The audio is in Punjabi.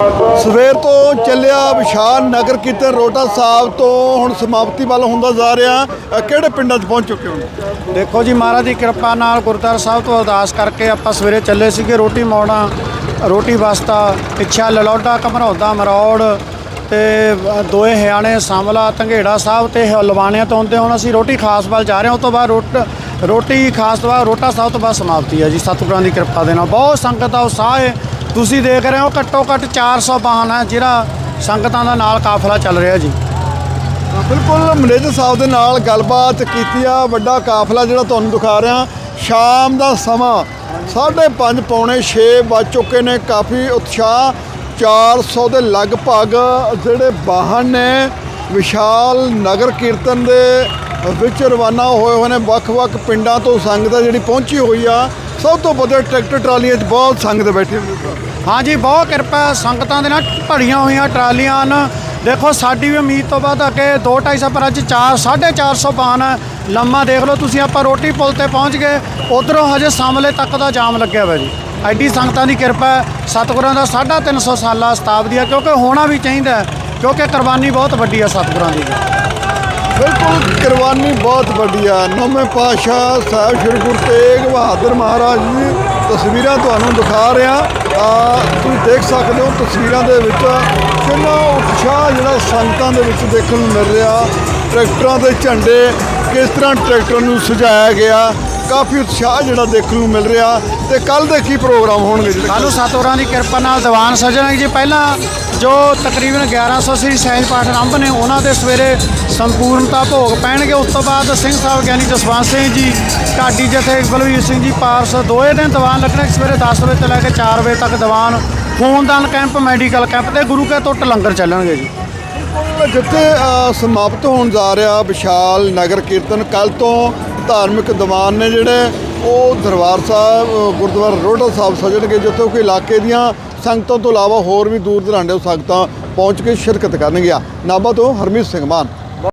ਸਵੇਰ ਤੋਂ ਚੱਲਿਆ ਵਿਸ਼ਾਲ ਨਗਰ ਕੀਰਤਨ ਰੋਟਾ ਸਾਹਿਬ ਤੋਂ ਹੁਣ ਸਮਾਪਤੀ ਵੱਲ ਹੁੰਦਾ ਜਾ ਰਿਹਾ। ਕਿਹੜੇ ਪਿੰਡਾਂ 'ਚ ਪਹੁੰਚ ਚੁੱਕੇ ਹੋ? ਦੇਖੋ ਜੀ, ਮਹਾਰਾਜ ਦੀ ਕਿਰਪਾ ਨਾਲ ਗੁਰਦੁਆਰਾ ਸਾਹਿਬ ਤੋਂ ਅਰਦਾਸ ਕਰਕੇ ਆਪਾਂ ਸਵੇਰੇ ਚੱਲੇ ਸੀਗੇ ਰੋਟੀ ਮੋੜਨਾ, ਰੋਟੀ ਵਸਤਾ, ਪਿੱਛਾ ਲਲੌਡਾ ਕਮਰੌਦਾ ਮਰੌੜ ਤੇ ਦੋਏ ਹਿਆਣੇ ਸਾਂਵਲਾ, ਧੰਗੇੜਾ ਸਾਹਿਬ ਤੇ ਲਵਾਣਿਆਂ ਤੋਂ ਆਉਂਦੇ ਹੁਣ ਅਸੀਂ ਰੋਟੀ ਖਾਸ ਵੱਲ ਜਾ ਰਹੇ ਹਾਂ। ਉਸ ਤੋਂ ਬਾਅਦ ਰੋਟ, ਰੋਟੀ ਖਾਸ ਤੋਂ ਬਾਅਦ ਰੋਟਾ ਸਾਹਿਬ ਤੋਂ ਬਾਅਦ ਸਮਾਪਤੀ ਹੈ ਜੀ। ਸਤਿਗੁਰਾਂ ਦੀ ਕਿਰਪਾ ਦੇ ਨਾਲ। ਬਹੁਤ ਸੰਗਤ ਦਾ ਉਤਸ਼ਾਹ ਹੈ। ਤੁਸੀਂ ਦੇਖ ਰਹੇ ਹੋ ਘੱਟੋ ਘੱਟ 400 ਵਾਹਨ ਹੈ ਜਿਹੜਾ ਸੰਗਤਾਂ ਦਾ ਨਾਲ ਕਾਫਲਾ ਚੱਲ ਰਿਹਾ ਜੀ। ਬਿਲਕੁਲ ਮੈਨੇਜਰ ਸਾਹਿਬ ਦੇ ਨਾਲ ਗੱਲਬਾਤ ਕੀਤੀ ਆ। ਵੱਡਾ ਕਾਫਲਾ ਜਿਹੜਾ ਤੁਹਾਨੂੰ ਦਿਖਾ ਰਿਹਾ। ਸ਼ਾਮ ਦਾ ਸਮਾਂ 5:30 ਪੌਣੇ 6 ਵੱਜ ਚੁੱਕੇ ਨੇ। ਕਾਫੀ ਉਤਸ਼ਾਹ। 400 ਦੇ ਲਗਭਗ ਜਿਹੜੇ ਵਾਹਨ ਨੇ, ਵਿਸ਼ਾਲ ਨਗਰ ਕੀਰਤਨ ਦੇ ਵਿੱਚ ਰਵਾਨਾ ਹੋਏ ਹੋਏ ਨੇ, ਵੱਖ-ਵੱਖ ਪਿੰਡਾਂ ਤੋਂ ਸੰਗਤ ਜਿਹੜੀ ਪਹੁੰਚੀ ਹੋਈ ਆ। ਸਭ ਤੋਂ ਵੱਧ ਟਰੈਕਟਰ ਟਰਾਲੀਆਂ 'ਚ ਬਹੁਤ ਸੰਗਤ ਬੈਠੀ ਹੋਈ ਹਾਂਜੀ ਬਹੁਤ ਕਿਰਪਾ ਸੰਗਤਾਂ ਦੇ ਨਾਲ ਭਰੀਆਂ ਹੋਈਆਂ ਟਰਾਲੀਆਂ ਹਨ। ਦੇਖੋ, ਸਾਡੀ ਵੀ ਉਮੀਦ ਤੋਂ ਬਾਅਦ ਅੱਗੇ 2-250 ਪਰ ਅੱਜ 4 450 ਬਾਨ ਹੈ ਲੰਮਾ ਦੇਖ ਲਓ। ਤੁਸੀਂ ਆਪਾਂ ਰੋਟੀ ਪੁਲ ਤੇ ਪਹੁੰਚ ਗਏ, ਉਧਰੋਂ ਹਜੇ ਸਾਹਮਣੇ ਤੱਕ ਦਾ ਜਾਮ ਲੱਗਿਆ ਹੋਇਆ ਜੀ। ਐਡੀ ਸੰਗਤਾਂ ਦੀ ਕਿਰਪਾ ਹੈ, ਸਤਿਗੁਰਾਂ ਦਾ 350 ਸਾਲਾ ਸਤਾਬਦੀ ਹੈ ਕਿਉਂਕਿ ਹੋਣਾ ਵੀ ਚਾਹੀਦਾ ਕਿਉਂਕਿ ਕੁਰਬਾਨੀ ਬਹੁਤ ਵੱਡੀ ਹੈ ਸਤਿਗੁਰਾਂ ਦੀ। ਬਿਲਕੁਲ ਕੁਰਬਾਨੀ ਬਹੁਤ ਵੱਡੀ ਆ। ਨੌਵੇਂ ਪਾਤਸ਼ਾਹ ਸਾਹਿਬ ਸ੍ਰੀ ਗੁਰੂ ਤੇਗ ਬਹਾਦਰ ਮਹਾਰਾਜ ਜੀ, ਤਸਵੀਰਾਂ ਤੁਹਾਨੂੰ ਦਿਖਾ ਰਿਹਾ। ਆ, ਤੁਸੀਂ ਦੇਖ ਸਕਦੇ ਹੋ ਤਸਵੀਰਾਂ ਦੇ ਵਿੱਚ ਕਿੰਨਾ ਉਤਸ਼ਾਹ ਜਿਹੜਾ ਸੰਗਤਾਂ ਦੇ ਵਿੱਚ ਦੇਖਣ ਨੂੰ ਮਿਲ ਰਿਹਾ। ਟਰੈਕਟਰਾਂ ਦੇ ਝੰਡੇ ਕਿਸ ਤਰ੍ਹਾਂ ਟਰੈਕਟਰ ਨੂੰ ਸਜਾਇਆ ਗਿਆ। ਕਾਫੀ ਉਤਸ਼ਾਹ ਜਿਹੜਾ ਦੇਖਣ ਨੂੰ ਮਿਲ ਰਿਹਾ ਤੇ ਕੱਲ ਦੇ ਕੀ ਪ੍ਰੋਗਰਾਮ ਹੋਣਗੇ ਜਿਹੜੇ ਸਾਨੂੰ ਸਤਿਗੁਰਾਂ ਦੀ ਕਿਰਪਾ ਨਾਲ ਦੀਵਾਨ ਸਜਣਗੇ ਜੀ ਪਹਿਲਾਂ ਜੋ ਤਕਰੀਬਨ 1100 ਸ੍ਰੀ ਸਹਿਜ ਪਾਠ ਆਰੰਭ ਨੇ ਉਹਨਾਂ ਦੇ ਸਵੇਰੇ ਸੰਪੂਰਨਤਾ ਭੋਗ ਪੈਣਗੇ। ਉਸ ਤੋਂ ਬਾਅਦ ਸਿੰਘ ਸਾਹਿਬ ਗਿਆਨੀ ਜਸਵੰਤ ਸਿੰਘ ਜੀ ਢਾਡੀ ਜਥੇ ਬਲਵੀਰ ਸਿੰਘ ਜੀ ਪਾਰਸ ਦੋਏ ਦਿਨ ਦੀਵਾਨ ਲੱਗਣੇ ਸਵੇਰੇ 10 ਵਜੇ ਤੋਂ ਲੈ ਕੇ 4 ਵਜੇ ਤੱਕ ਦੀਵਾਨ ਖੂਨਦਾਨ ਕੈਂਪ ਮੈਡੀਕਲ ਕੈਂਪ ਤੇ ਗੁਰੂ ਕੇ ਟੁੱਟ ਲੰਗਰ ਚੱਲਣਗੇ ਜੀ। ਜਿੱਥੇ ਸਮਾਪਤ ਹੋਣ ਜਾ ਰਿਹਾ ਵਿਸ਼ਾਲ ਨਗਰ ਕੀਰਤਨ ਕੱਲ ਤੋਂ ਧਾਰਮਿਕ ਦੀਵਾਨ ਨੇ ਜਿਹੜੇ ਉਹ ਦਰਬਾਰ ਸਾਹਿਬ, ਗੁਰਦੁਆਰਾ ਰੋਡਾ ਸਾਹਿਬ ਸਜਣਗੇ, ਜਿੱਥੇ ਕਿ ਇਲਾਕੇ ਦੀਆਂ ਸੰਗਤਾਂ ਤੋਂ ਇਲਾਵਾ ਹੋਰ ਵੀ ਦੂਰ ਦਰਾਂਡੇ ਸੰਗਤਾਂ ਪਹੁੰਚ ਕੇ ਸ਼ਿਰਕਤ ਕਰਨਗੀਆਂ। ਨਾਭਾ ਤੋਂ ਹਰਮੀਤ ਸਿੰਘ ਮਾਨ।